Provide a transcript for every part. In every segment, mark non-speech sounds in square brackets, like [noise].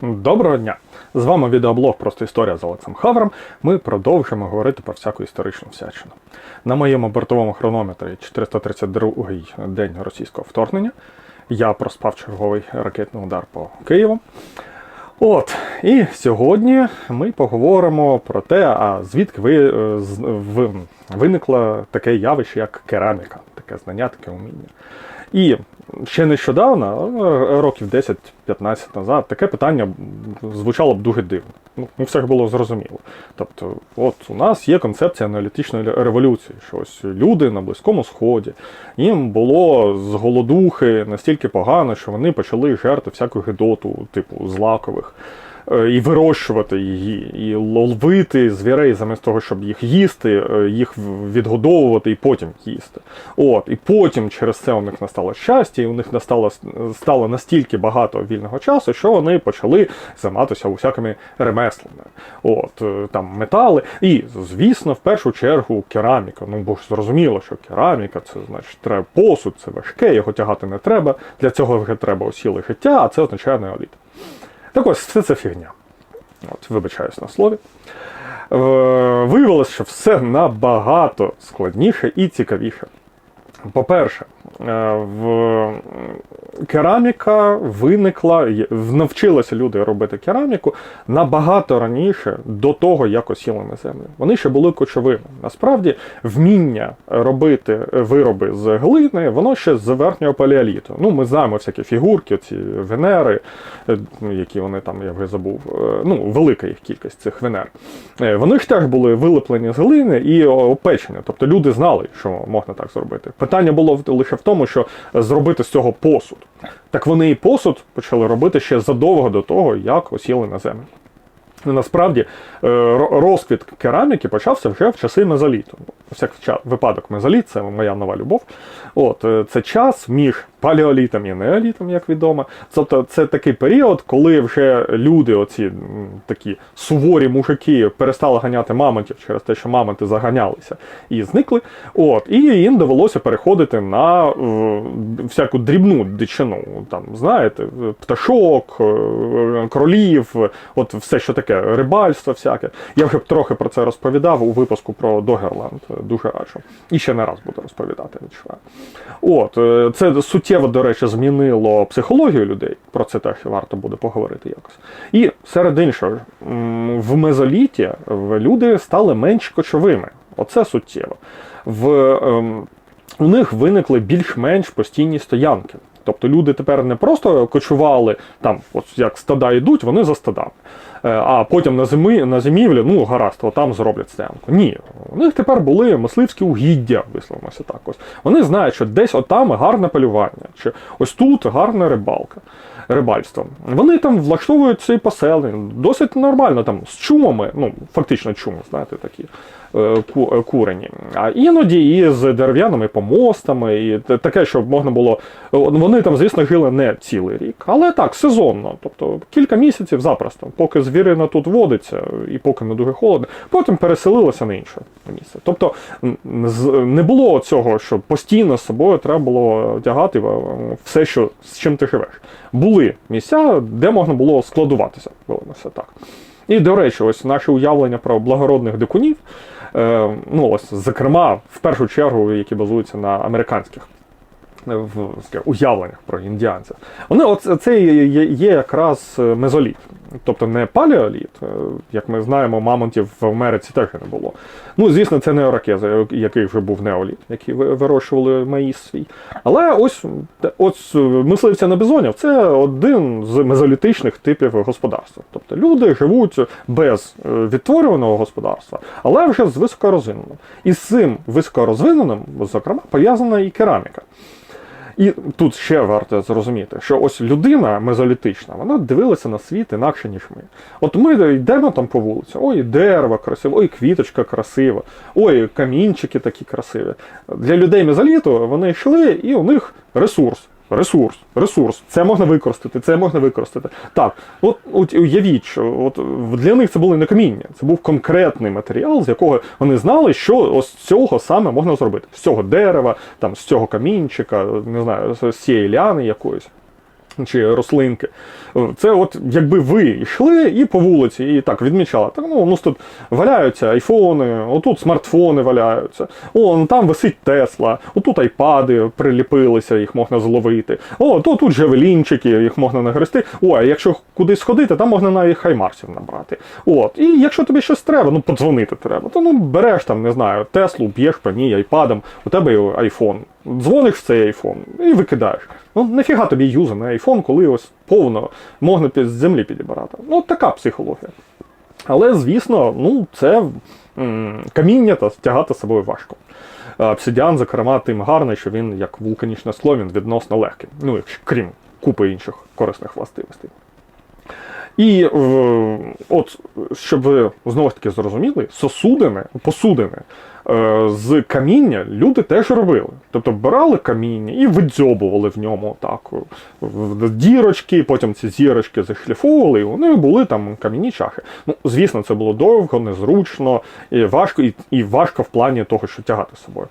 Доброго дня! З вами відеоблог Просто історія з Олексом Хавром. Ми продовжуємо говорити про всяку історичну всячину. На моєму бортовому хронометрі 432-й день російського вторгнення. Я проспав черговий ракетний удар по Києву. От, і сьогодні ми поговоримо про те, а звідки ви, е, в- виникло таке явище, як кераміка, таке знання, таке уміння. І ще нещодавно, е, років 10-15 назад, таке питання звучало б дуже дивно. Ну, все ж було зрозуміло. Тобто, от у нас є концепція аналітичної революції, що ось люди на Близькому Сході, їм було з голодухи настільки погано, що вони почали жерти всяку гидоту, типу злакових. Е, І вирощувати її, і ловити звірей замість того, щоб їх їсти, е, їх відгодовувати і потім їсти. От, і потім через це у них настало щастя, і у них настало стало настільки багато вільного часу, що вони почали займатися усякими ремеслами. От е, там метали. І, звісно, в першу чергу кераміка. Ну бо ж зрозуміло, що кераміка це значить треба посуд, це важке, його тягати не треба. Для цього вже треба осіле життя, а це означає неоліт. Так ось, все це фігня. От, вибачаюсь на слові. Виявилося, виявилось, що все набагато складніше і цікавіше. По-перше, е, в кераміка виникла, навчилися люди робити кераміку набагато раніше до того, як осіли на землю. Вони ще були кочовими. Насправді, вміння робити вироби з глини, воно ще з верхнього палеоліту. Ну, ми знаємо всякі фігурки, ці венери, е, які вони там, я вже забув. е, Ну, велика їх кількість цих венер. Вони ж теж були вилеплені з глини і опечені. Тобто люди знали, що можна так зробити. Було лише в тому, що зробити з цього посуд. Так вони і посуд почали робити ще задовго до того, як осіли на землю. Насправді е, розквіт кераміки почався вже в часи мезоліту. Всяк випадок мезоліт це моя нова любов. От е, це час між палеолітом і неолітом, як відомо. Тобто це такий період, коли вже люди, оці такі суворі мужики, перестали ганяти мамонтів через те, що мамонти заганялися і зникли. От, і їм довелося переходити на е, всяку дрібну дичину. Там, знаєте, пташок, е, кролів, от все, що таке, рибальство всяке. Я вже трохи про це розповідав у випуску про Догерланд. Дуже раджу. І ще не раз буду розповідати, відчуваю. От, е, це суттєво, до речі, змінило психологію людей. Про це теж варто буде поговорити якось. І серед іншого, в мезоліті люди стали менш кочовими. Оце суттєво. В, ем, у них виникли більш-менш постійні стоянки. Тобто люди тепер не просто кочували там, от як стада йдуть, вони за стадами. Е, А потім на зимі, на зимівлі, ну гаразд, от там зроблять стоянку. Ні, у них тепер були мисливські угіддя, висловимося так. Ось вони знають, що десь отам гарне полювання, чи ось тут гарна рибалка, рибальство. Вони там влаштовують ці поселення, досить нормально там з чумами, ну фактично чуми, знаєте, такі курені. А іноді і з дерев'яними помостами, і таке, щоб можна було. е, Вони там, звісно, жили не цілий рік, але так, сезонно. Тобто кілька місяців запросто, поки звірина тут водиться і поки не дуже холодно, потім переселилися на інше місце. Тобто не було цього, що постійно з собою треба було одягати е, все, що з чим ти живеш. Були місця, де можна було складуватися, виявилося так. І, до речі, ось наше уявлення про благородних дикунів, е, ну ось, зокрема, в першу чергу, які базуються на американських в, скажімо, уявленнях про індіанців. Вони от це є, є, якраз е, мезоліт. Тобто не палеоліт, е, як ми знаємо, мамонтів в Америці теж не було. Ну, звісно, це не оракези, який вже був неоліт, ви- вирощували маїс свій. Але ось, ось е, мисливця на бізонів це один з мезолітичних типів господарства. Тобто люди живуть без відтворюваного господарства, але вже з високорозвиненим. І з цим високорозвиненим, зокрема, пов'язана і кераміка. І тут ще варто зрозуміти, що ось людина мезолітична, вона дивилася на світ інакше, ніж ми. От ми йдемо там по вулиці, ой, дерево красиве, ой, квіточка красива, ой, камінчики такі красиві. Для людей мезоліту вони йшли, і у них ресурс. Ресурс, ресурс, це можна використати, це можна використати. Так, от, от уявіть, що от для них це було не каміння, це був конкретний матеріал, з якого вони знали, що ось цього саме можна зробити. З цього дерева, там, з цього камінчика, не знаю, з цієї ляни якоїсь. Чи рослинки. Це от якби ви йшли і по вулиці, і так відмічали. Так, ну, у нас тут валяються айфони, отут смартфони валяються, о, ну, там висить Тесла, отут айпади приліпилися, їх можна зловити. О, то тут джевелінчики, їх можна нагрести. О, а якщо кудись ходити, там можна навіть хаймарсів набрати. От. І якщо тобі щось треба, ну подзвонити треба, то ну береш там, не знаю, Теслу, б'єш по ній айпадом, у тебе айфон. Дзвониш в цей айфон і викидаєш. Ну, нафіга тобі юзаний айфон, коли ось повно можна з землі підібрати. Ну, така психологія. Але, звісно, ну, це м, каміння та тягати з собою важко. Обсидіан, зокрема, тим гарний, що він, як вулканічне скло, він відносно легкий. Ну, якщо крім купи інших корисних властивостей. І е, от, щоб ви знову ж таки зрозуміли, сосудини, посудини е, з каміння люди теж робили. Тобто брали каміння і видзьобували в ньому так, в дірочки, потім ці зірочки зашліфовували, і вони були там кам'яні чахи. Ну, звісно, це було довго, незручно, і важко, і, і важко в плані того, що тягати з собою.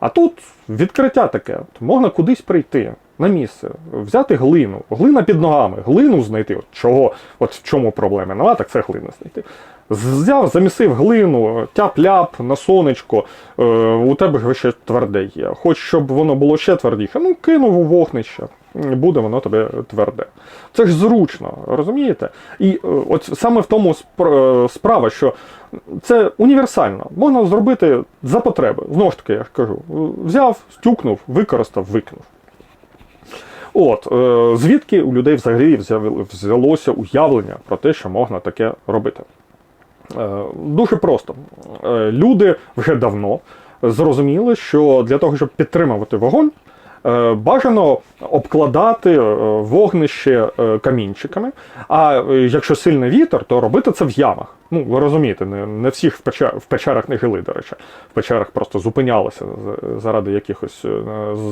А тут відкриття таке. Можна кудись прийти на місце, взяти глину, глина під ногами, глину знайти. От чого, от в чому проблема нема, так це глина знайти. Взяв, замісив глину, тяп-ляп на сонечко, е, у тебе ще тверде є. Хоч щоб воно було ще твердіше, ну кинув у вогнище, буде воно тебе тверде. Це ж зручно, розумієте? І е, от саме в тому е, справа, що це універсально. Можна зробити за потреби. Знову ж таки, я ж кажу, взяв, стюкнув, використав, викинув. От, е, звідки у людей взагалі взялося уявлення про те, що можна таке робити? Е, Дуже просто. Е, Люди вже давно зрозуміли, що для того, щоб підтримувати вогонь, бажано обкладати вогнище камінчиками. А якщо сильний вітер, то робити це в ямах. Ну, ви розумієте, не, не всіх в, печер, в печерах не жили, до речі. В печерах просто зупинялися заради якихось, е,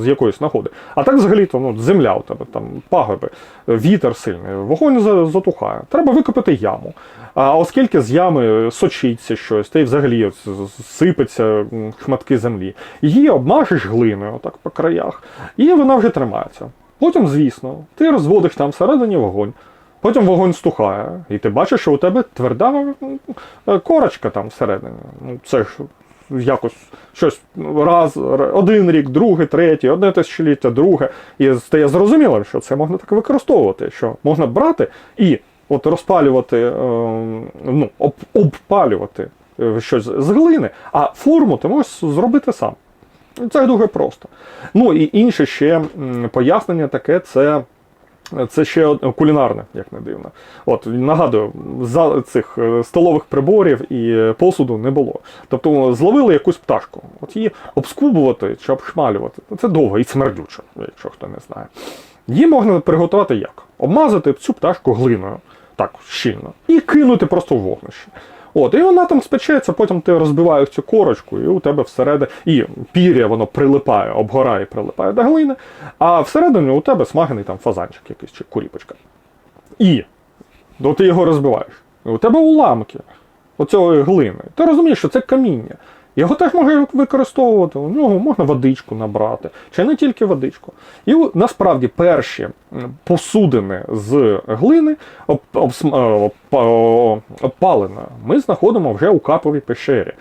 з якоїсь нагоди. А так взагалі-то ну, земля у тебе, там пагоби, вітер сильний, вогонь затухає. Треба викопати яму. А оскільки з ями сочиться щось, та й взагалі сипеться шматки землі, її обмажеш глиною отак по краях, і вона вже тримається. Потім, звісно, ти розводиш там всередині вогонь. Потім вогонь стухає, і ти бачиш, що у тебе тверда е, корочка там всередині. Ну, це ж якось щось раз, один рік, другий, третій, одне тисячоліття, друге. І стає зрозуміло, що це можна так використовувати, що можна брати і от розпалювати, е, ну, обпалювати е, щось з глини, а форму ти можеш зробити сам. Це дуже просто. Ну і інше ще пояснення таке це. Це ще кулінарне, як не дивно. От нагадую, за цих е, столових приборів і е, посуду не було. Тобто зловили якусь пташку, от її обскубувати чи обшмалювати. Це довго і смердюче, якщо хто не знає. Її можна приготувати як? Обмазати цю пташку глиною, так щільно, і кинути просто в вогнище. От, і вона там спечеться, потім ти розбиваєш цю корочку, і у тебе всередині, і пір'я воно прилипає, обгорає, прилипає до глини, а всередині у тебе смажений там фазанчик якийсь чи куріпочка. І ну, ти його розбиваєш. І у тебе уламки оцього глини. Ти розумієш, що це каміння. Його теж можна використовувати, у нього можна водичку набрати, чи не тільки водичку. І насправді перші посудини з глини об, обсм- е, обпалена ми знаходимо вже у Каповій пещері.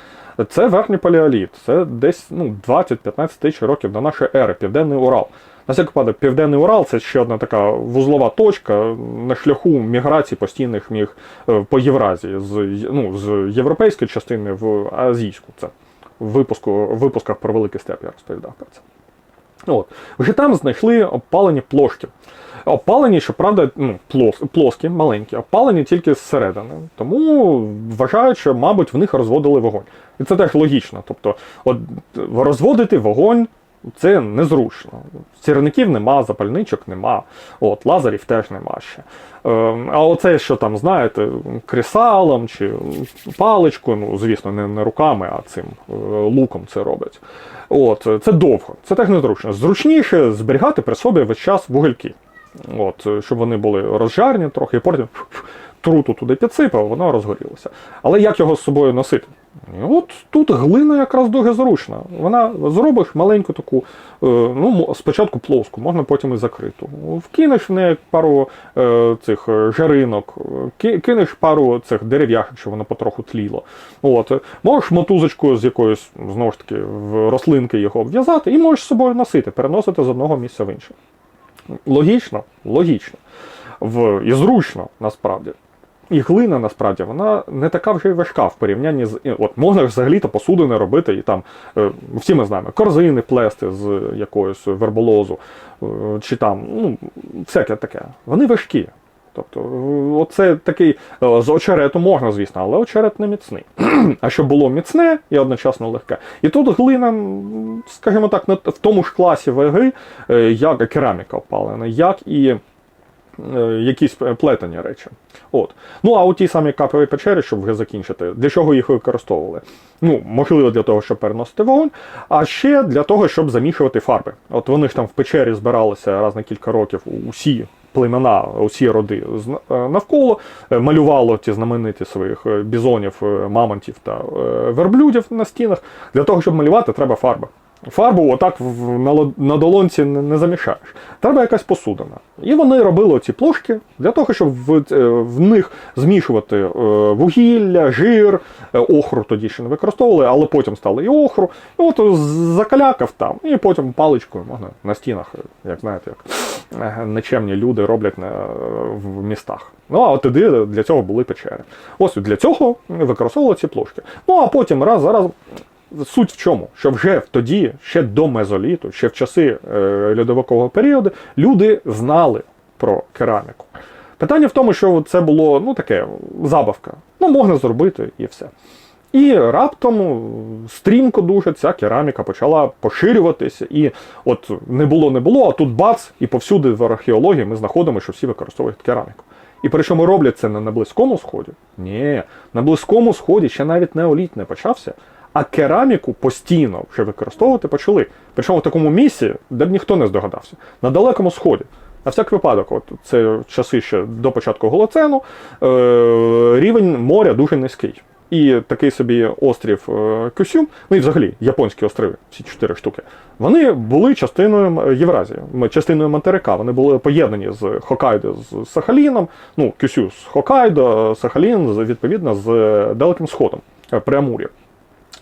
Це верхній палеоліт, це десь ну, 20-15 тисяч років до нашої ери, Південний Урал. На всякий випадок, Південний Урал це ще одна така вузлова точка на шляху міграції постійних міг е, по Євразії, з, ну, з європейської частини в азійську. Це випуску, випусках про Великий Степ я розповідав про це. От. Вже там знайшли опалені плошки. Опалені, щоправда, ну, плос, плоскі, маленькі, опалені тільки зсередини. Тому вважають, що, мабуть, в них розводили вогонь. І це теж логічно. Тобто, от, розводити вогонь це незручно. Сірників нема, запальничок нема, от, лазерів теж нема ще. Е, а оце, що там, знаєте, кресалом чи паличкою, ну, звісно, не, не руками, а цим е, луком це роблять. От, це довго, це теж незручно. Зручніше зберігати при собі весь час вугільки. От, щоб вони були розжарені трохи, і потім труту туди підсипав, воно розгорілося. Але як його з собою носити? От тут глина якраз дуже зручна. Вона зробиш маленьку таку, е, ну, спочатку плоску, можна потім і закриту. Вкинеш в неї пару е, цих е, жаринок, кинеш пару цих дерев'яшок, щоб воно потроху тліло. От. Можеш мотузочкою з якоюсь, знову ж таки, в рослинки його обв'язати і можеш з собою носити, переносити з одного місця в інше. Логічно, логічно. В, і зручно, насправді. І глина насправді вона не така вже й важка в порівнянні з. От можна ж взагалі-то посудини робити, і там е, всі ми знаємо, корзини плести з якоюсь верболозу, е, чи там, ну, всяке таке. Вони важкі. Тобто, е, оце такий з очерету можна, звісно, але очерет не міцний. [clears throat] а щоб було міцне і одночасно легке. І тут глина, скажімо так, в тому ж класі ваги, як кераміка опалена, як і якісь плетені речі. От. Ну, а у ті самі капові печери, щоб вже закінчити, для чого їх використовували? Ну, можливо, для того, щоб переносити вогонь, а ще для того, щоб замішувати фарби. От вони ж там в печері збиралися раз на кілька років усі племена, усі роди е, навколо, е, малювало ті знамениті своїх е, бізонів, е, мамонтів та е, верблюдів на стінах. Для того, щоб малювати, треба фарба. Фарбу отак на, долонці не, замішаєш. Треба якась посудина. І вони робили ці плошки для того, щоб в, е, них змішувати е, вугілля, жир, е, охру тоді ще не використовували, але потім стали і охру. І от закалякав там, і потім паличкою можна на стінах, як знаєте, як нечемні люди роблять в містах. Ну а от тоді для цього були печери. Ось для цього використовували ці плошки. Ну а потім раз за разом Суть в чому? Що вже тоді, ще до мезоліту, ще в часи е, льодовикового періоду, люди знали про кераміку. Питання в тому, що це було ну таке забавка. Ну, можна зробити і все. І раптом стрімко дуже ця кераміка почала поширюватися. І от не було, не було, а тут бац, і повсюди в археології ми знаходимо, що всі використовують кераміку. І причому роблять це не на Близькому Сході. Ні, на Близькому Сході ще навіть неоліт не почався, а кераміку постійно вже використовувати почали. Причому в такому місці, де б ніхто не здогадався, на Далекому Сході. На всяк випадок, от це часи ще до початку Голоцену, е, рівень моря дуже низький. І такий собі острів е, Кюсюм, ну і взагалі японські острови, всі чотири штуки, вони були частиною Євразії, частиною материка. Вони були поєднані з Хокайдо з Сахаліном. Ну, Кюсю з Хокайдо, Сахалін, відповідно, з Далеким Сходом, е, Преамур'я.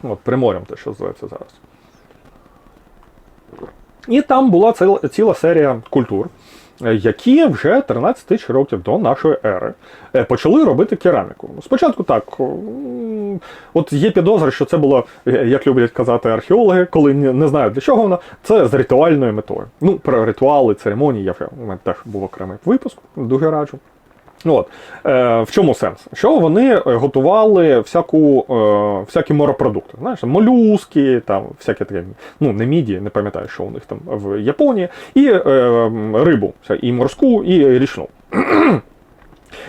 От, Примор'ям те, що називається зараз. І там була ціла, ціла серія культур, е, які вже 13 тисяч років до нашої ери е, почали робити кераміку. Спочатку так, от є підозра, що це було, е, як люблять казати археологи, коли не знають для чого воно, це з ритуальною метою. Ну, про ритуали, церемонії, я вже у мене теж був окремий випуск, дуже раджу. От. Е, в чому сенс? Що вони е, готували всяку, е, всякі морепродукти. Знаєш, молюски, там, всякі таке, ну, не міді, не пам'ятаю, що у них там в Японії, і е, рибу, і морську, і річну.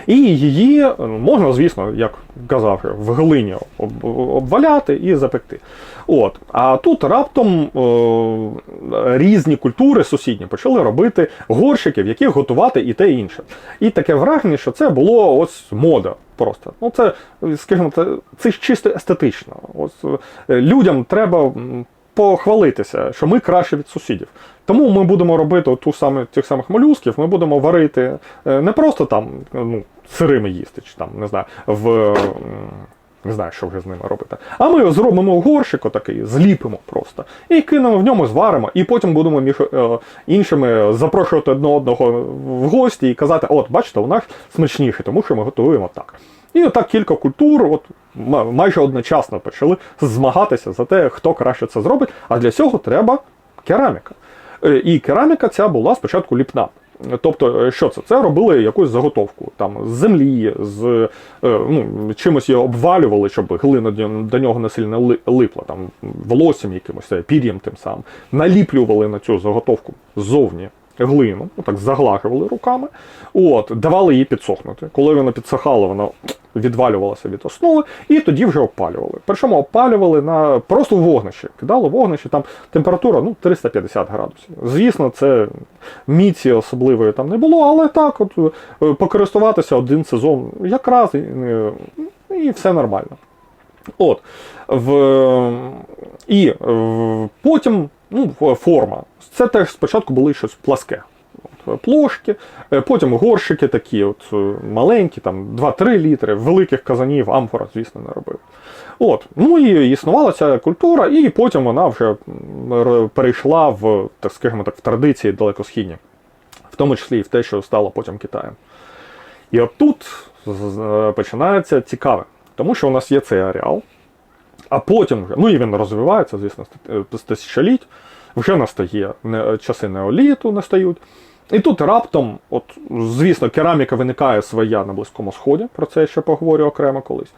І її е, можна, звісно, як казав, в глині обваляти і запекти. От. А тут раптом е, різні культури сусідні почали робити горщики, в яких готувати і те і інше. І таке враження, що це було ось мода. Просто. Ну, це, скажімо, це, це чисто естетично. Ось, е, людям треба похвалитися, що ми краще від сусідів. Тому ми будемо робити ту саме, тих самих молюсків, ми будемо варити е, не просто там ну, сирими їсти, чи там, не знаю, в. Не знаю, що вже з ними робити. А ми зробимо горщик отакий, зліпимо просто. І кинемо в ньому, зваримо, і потім будемо між е, іншими запрошувати одне одного в гості і казати: от, бачите, у нас смачніше, тому що ми готуємо так. І отак кілька культур, от майже одночасно почали змагатися за те, хто краще це зробить. А для цього треба кераміка. Е, І кераміка ця була спочатку ліпна. Тобто, е, що це? Це робили якусь заготовку там з землі, з е, ну, чимось її обвалювали, щоб глина до- нього не сильно липла, там волоссям якимось, е, пір'ям тим самим. Наліплювали на цю заготовку ззовні глину, ну, так заглажували руками, от, давали їй підсохнути. Коли вона підсохала, вона відвалювалася від основи, і тоді вже опалювали. Причому опалювали на просто вогнище. Кидали вогнище, там температура ну, 350 градусів. Звісно, це міці особливої там не було, але так, от е, покористуватися один сезон якраз і, е, і все нормально. От, в, і в, потім ну, форма. Це теж спочатку були щось пласке. Плошки, е, потім горщики такі, от, е, маленькі, там 2-3 літри, великих казанів, амфора, звісно, не робив. От. Ну і існувала ця культура, і потім вона вже перейшла в, так скажімо так, в традиції далекосхідні, в тому числі і в те, що стало потім Китаєм. І от тут з- починається цікаве, тому що у нас є цей ареал, а потім вже, ну і він розвивається, звісно, е, з тисячоліть, вже настає часи неоліту настають. І тут раптом, от, звісно, кераміка виникає своя на Близькому Сході, про це я ще поговорю окремо колись.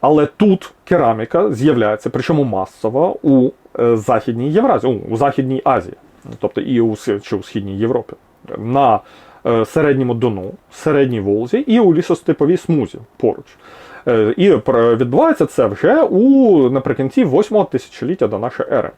Але тут кераміка з'являється, причому масово у е, Західній Євразії, у, у Західній Азії, тобто і у, чи у Східній Європі, на е, середньому Дону, середній Волзі і у лісостеповій смузі поруч. Е, І відбувається це вже у наприкінці 8 тисячоліття до нашої ери.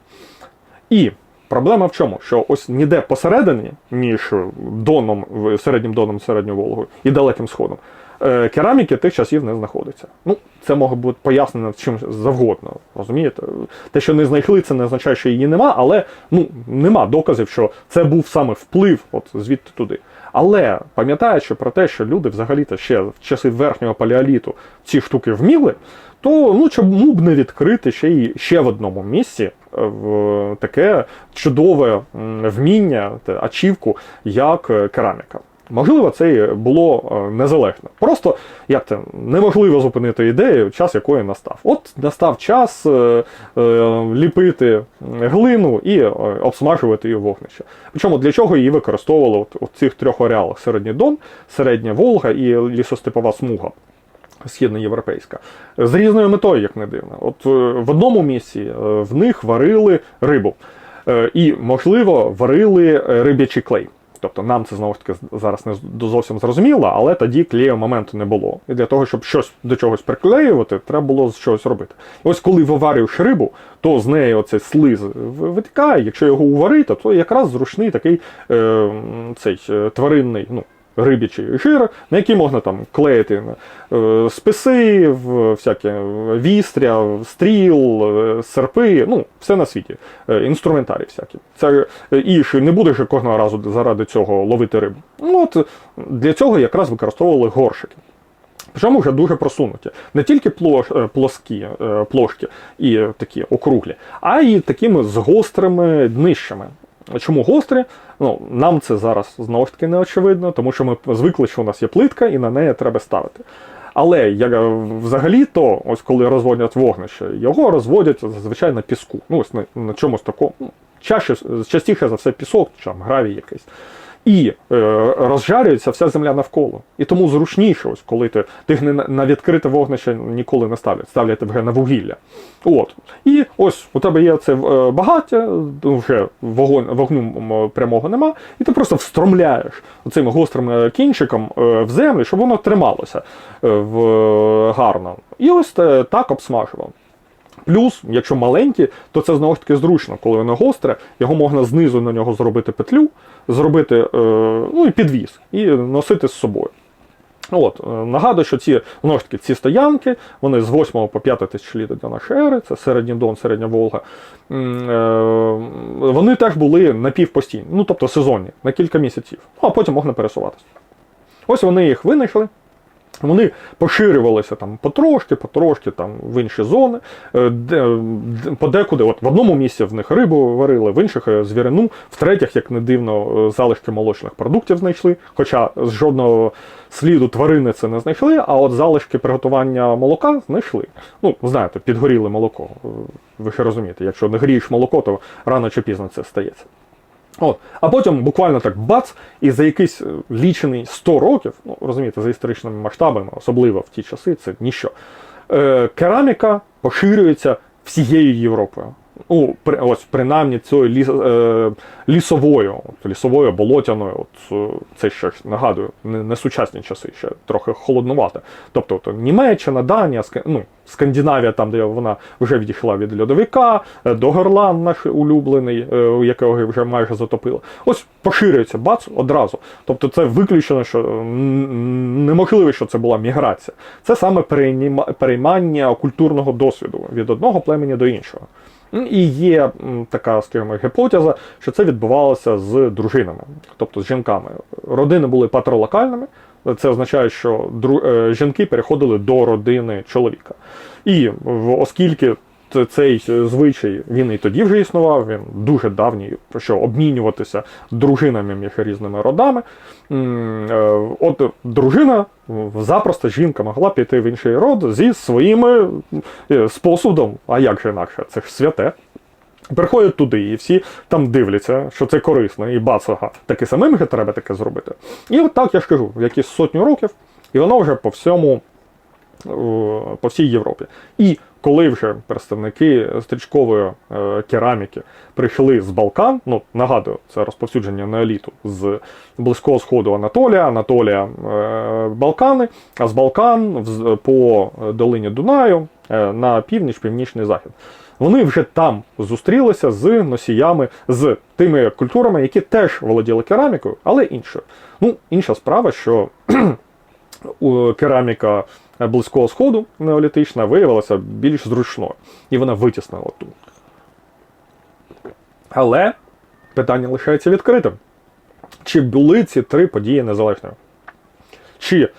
І проблема в чому? Що ось ніде посередині, між доном, середнім доном, середньою Волгою і далеким сходом, е, кераміки тих часів не знаходиться. Ну, це може бути пояснено чим завгодно. Розумієте? Те, що не знайшли, це не означає, що її нема, але ну, нема доказів, що це був саме вплив от звідти туди. Але пам'ятаючи про те, що люди взагалі-то ще в часи верхнього палеоліту ці штуки вміли, то ну чому б не відкрити ще й ще в одному місці е, в таке чудове вміння, ачівку, як е, кераміка. Можливо, це було е, незалежно. Просто як це неможливо зупинити ідею, час якої настав. От настав час е, е, ліпити глину і е, обсмажувати її вогнище. Причому для чого її використовували от, у цих трьох ареалах: Середній Дон, Середня Волга і лісостепова смуга східноєвропейська. З різною метою, як не дивно. От е, в одному місці в них варили рибу. І, можливо, варили риб'ячий клей. Тобто нам це знову ж таки зараз не зовсім зрозуміло, але тоді клею моменту не було. І для того, щоб щось до чогось приклеювати, треба було щось робити. Ось коли виварюєш рибу, то з неї оцей слиз витікає. Якщо його уварити, то якраз зручний такий е, цей е, тваринний, ну, рибічий жир, на який можна там клеїти е, списи, в- всяке вістря, стріл, е, серпи, ну, все на світі. Е, Інструментарій всякі. Це і ж не будеш кожного разу заради цього ловити рибу. Ну, от для цього якраз використовували горшики. Причому вже дуже просунуті. Не тільки плош, плоскі плошки і такі округлі, а й такими з гострими днищами. Чому гострі? Ну, нам це зараз знову ж таки не очевидно, тому що ми звикли, що у нас є плитка, і на неї треба ставити. Але як е, взагалі-то, ось коли розводять вогнище, його розводять зазвичай на піску. Ну, ось на, на чомусь такому. Ну, чаще, частіше за все пісок, чи гравій якийсь. І е, розжарюється вся земля навколо. І тому зручніше, ось коли ти, ти не на, відкрите вогнище ніколи не ставлять, ставлять тебе на вугілля. От. І ось у тебе є це е, багаття, вже вогонь, вогню прямого нема, і ти просто встромляєш цим гострим е, кінчиком е, в землю, щоб воно трималося в, гарно. І ось так обсмажував. Плюс, якщо маленькі, то це знову ж таки зручно, коли воно гостре, його можна знизу на нього зробити петлю, зробити е, ну, і підвіз, і носити з собою. От, е, нагадую, що ці, знову ж таки, ці стоянки, вони з 8 по 5 тисячоліття до нашої ери, це середній Дон, середня Волга, е, вони теж були напівпостійні, ну тобто сезонні, на кілька місяців, ну, а потім можна пересуватися. Ось вони їх винайшли. Вони поширювалися там потрошки, потрошки там в інші зони. Е, Де, де- подекуди, от в одному місці в них рибу варили, в інших е, звірину, в третіх, як не дивно, е, залишки молочних продуктів знайшли. Хоча з жодного сліду тварини це не знайшли, а от залишки приготування молока знайшли. Ну, знаєте, підгоріле молоко. Ви ж розумієте, якщо не грієш молоко, то рано чи пізно це стається. От. А потім буквально так бац, і за якийсь е, лічений 100 років, ну розумієте, за історичними масштабами, особливо в ті часи, це ніщо. Е, кераміка поширюється всією Європою. Ну, при, ось принаймні цією ліс, е, лісовою, от, лісовою, болотяною, от, е, це ще нагадую, не, не сучасні часи, ще трохи холоднувато. Тобто от, Німеччина, Данія, Ска- ну, Скандинавія, там, де вона вже відійшла від льодовика, е, до Горлан наш улюблений, е, якого вже майже затопило. Ось поширюється бац одразу. Тобто це виключено, що неможливо, що це була міграція. Це саме переймання культурного досвіду від одного племені до іншого. М, І є така, скажімо, гіпотеза, що це відбувалося з дружинами, тобто з жінками. Родини були патролокальними. Це означає, що е, жінки переходили до родини чоловіка. І оскільки ц- цей е, звичай він і тоді вже існував, він дуже давній, що обмінюватися дружинами між різними родами. Е, От дружина запросто жінка могла піти в інший род зі своїми е, способом. А як же інакше? Це ж святе. Приходять туди, і всі там дивляться, що це корисно, і бац, ага, таке самим же треба таке зробити. І от так я ж кажу, якісь сотню років, і воно вже по всьому, по всій Європі. І коли вже представники стрічкової е, кераміки прийшли з Балкан, ну нагадую, це розповсюдження неоліту з близького сходу Анатолія, Анатолія е, Балкани, а з Балкан по долині Дунаю е, на північ, північний захід. Вони вже там зустрілися з носіями, з тими культурами, які теж володіли керамікою, але іншою. Ну, інша справа, що [clears throat] кераміка близького сходу неолітична виявилася більш зручною, і вона витіснила ту. Але питання лишається відкритим. Чи були ці три події незалежними? Чи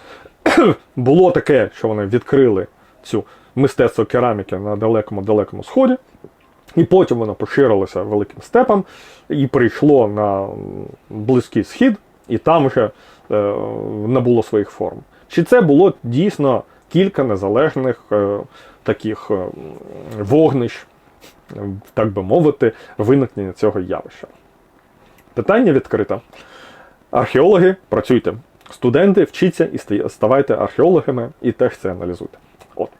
[clears throat] було таке, що вони відкрили цю мистецтво кераміки на далекому-далекому сході, і потім воно поширилося великим степом і прийшло на близький схід, і там вже е, набуло своїх форм. Чи це було дійсно кілька незалежних е, таких е, вогнищ, так би мовити, виникнення цього явища? Питання відкрите. Археологи, працюйте. Студенти, вчіться і ставайте археологами і теж це аналізуйте. От.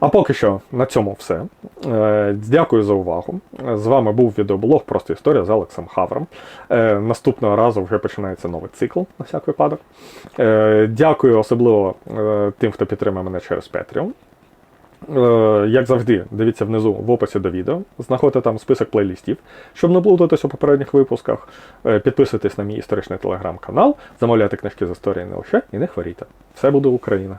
А поки що на цьому все. Е, Дякую за увагу. З вами був відеоблог Просто історія з Алексом Хавром. Е, Наступного разу вже починається новий цикл на всяк випадок. Е, Дякую особливо тим, хто підтримує мене через Patreon. Як завжди, дивіться внизу в описі до відео, знаходите там список плейлістів, щоб не плутатись у попередніх випусках. Підписуйтесь на мій історичний телеграм-канал, замовляйте книжки з історії не лише і не хворійте. Все буде Україна!